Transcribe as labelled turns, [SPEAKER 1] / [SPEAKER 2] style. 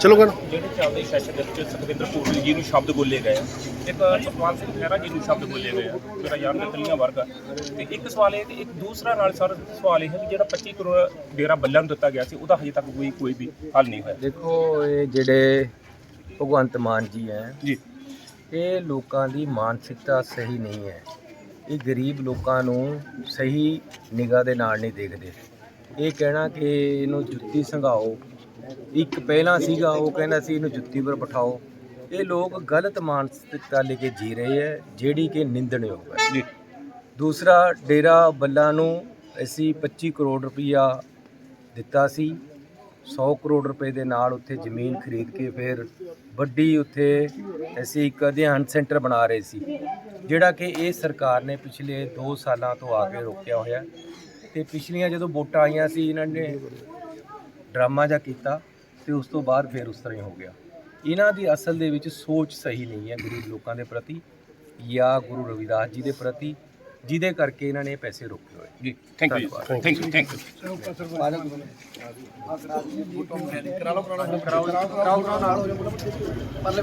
[SPEAKER 1] ਚਲੋ ਗਾ
[SPEAKER 2] ਜਿਹੜੇ ਚੱਲਦੇ ਸੈਸ਼ਨ ਦੇ ਵਿੱਚ ਸੁਖਵਿੰਦਰ ਕੋਟਲੀ ਜੀ ਨੂੰ ਸ਼ਬਦ ਬੋਲੇ ਗਏ ਆ। ਇੱਕ ਸੁਖਪਾਲ ਸਿੰਘ ਖਹਿਰਾ ਜੀ ਨੂੰ ਸ਼ਬਦ ਬੋਲੇ ਗਏ ਆ ਮੇਰਾ ਯਾਰ ਨਕਲੀਆਂ ਵਰਗ ਆ। ਤੇ ਇੱਕ ਸਵਾਲ ਇਹ ਕਿ ਇੱਕ ਦੂਸਰਾ ਨਾਲ ਸਰ ਸਵਾਲ ਇਹ ਹੈ ਕਿ ਜਿਹੜਾ 25 ਕਰੋੜ ਡੇਰਾ ਬੱਲਾਂ ਨੂੰ ਦਿੱਤਾ ਗਿਆ ਸੀ ਉਹਦਾ ਹਜੇ ਤੱਕ ਕੋਈ ਕੋਈ ਵੀ ਹੱਲ ਨਹੀਂ ਹੋਇਆ।
[SPEAKER 3] ਦੇਖੋ ਇਹ ਜਿਹੜੇ ਭਗਵੰਤ ਮਾਨ ਜੀ ਹੈ
[SPEAKER 2] ਜੀ।
[SPEAKER 3] ਇਹ ਲੋਕਾਂ ਦੀ ਮਾਨਸਿਕਤਾ ਸਹੀ ਨਹੀਂ ਹੈ। ਇਹ ਗਰੀਬ ਲੋਕਾਂ ਨੂੰ ਸਹੀ ਨਿਗਾਹ ਦੇ ਨਾਲ ਨਹੀਂ ਦੇਖਦੇ। ਇਹ ਕਹਿਣਾ ਕਿ ਇਹਨੂੰ ਜੁੱਤੀ ਸੰਘਾਓ ਇੱਕ ਪਹਿਲਾਂ ਸੀਗਾ ਉਹ ਕਹਿੰਦਾ ਸੀ ਇਹਨੂੰ ਜੁੱਤੀ ਪਰ ਬਿਠਾਓ। ਇਹ ਲੋਕ ਗਲਤ ਮਾਨਸਿਕਤਾ ਲੈ ਕੇ ਜੀ ਰਹੇ ਹੈ ਜਿਹੜੀ ਕਿ ਨਿੰਦਣਯੋਗ ਹੈ।
[SPEAKER 2] ਜੀ।
[SPEAKER 3] ਦੂਸਰਾ ਡੇਰਾ ਬੱਲਾ ਨੂੰ ਅਸੀਂ 25 ਕਰੋੜ ਰੁਪਈਆ ਦਿੱਤਾ ਸੀ। 100 ਕਰੋੜ ਰੁਪਏ ਦੇ ਨਾਲ ਉੱਥੇ ਜ਼ਮੀਨ ਖਰੀਦ ਕੇ ਫਿਰ ਵੱਡੀ ਉੱਥੇ ਅਸੀਂ ਇੱਕ ਅਧਿਐਨ ਸੈਂਟਰ ਬਣਾ ਰਹੇ ਸੀ ਜਿਹੜਾ ਕਿ ਇਹ ਸਰਕਾਰ ਨੇ ਪਿਛਲੇ 2 ਸਾਲਾਂ ਤੋਂ ਆ ਕੇ ਰੋਕਿਆ ਹੋਇਆ ਤੇ ਪਿਛਲੀਆਂ ਜਦੋਂ ਵੋਟਾਂ ਆਈਆਂ ਸੀ ਇਹਨਾਂ ਨੇ ਡਰਾਮਾ ਜਿਹਾ ਕੀਤਾ ਤੇ ਉਸ ਤੋਂ ਬਾਅਦ ਫਿਰ ਉਸ ਤਰ੍ਹਾਂ ਹੀ ਹੋ ਗਿਆ ਇਹਨਾਂ ਦੀ ਅਸਲ ਦੇ ਵਿੱਚ ਸੋਚ ਸਹੀ ਨਹੀਂ ਹੈ ਗਰੀਬ ਲੋਕਾਂ ਦੇ ਪ੍ਰਤੀ ਜਾਂ ਗੁਰੂ ਰਵਿਦਾਸ ਜੀ ਦੇ ਪ੍ਰਤੀ ਜਿਹਦੇ ਕਰਕੇ ਇਹਨਾਂ ਨੇ ਪੈਸੇ ਰੋਕੇ ਹੋਏ
[SPEAKER 2] ਜੀ thank you thank you thank you
[SPEAKER 1] ਪਰਲੇ ਪਾਸੇ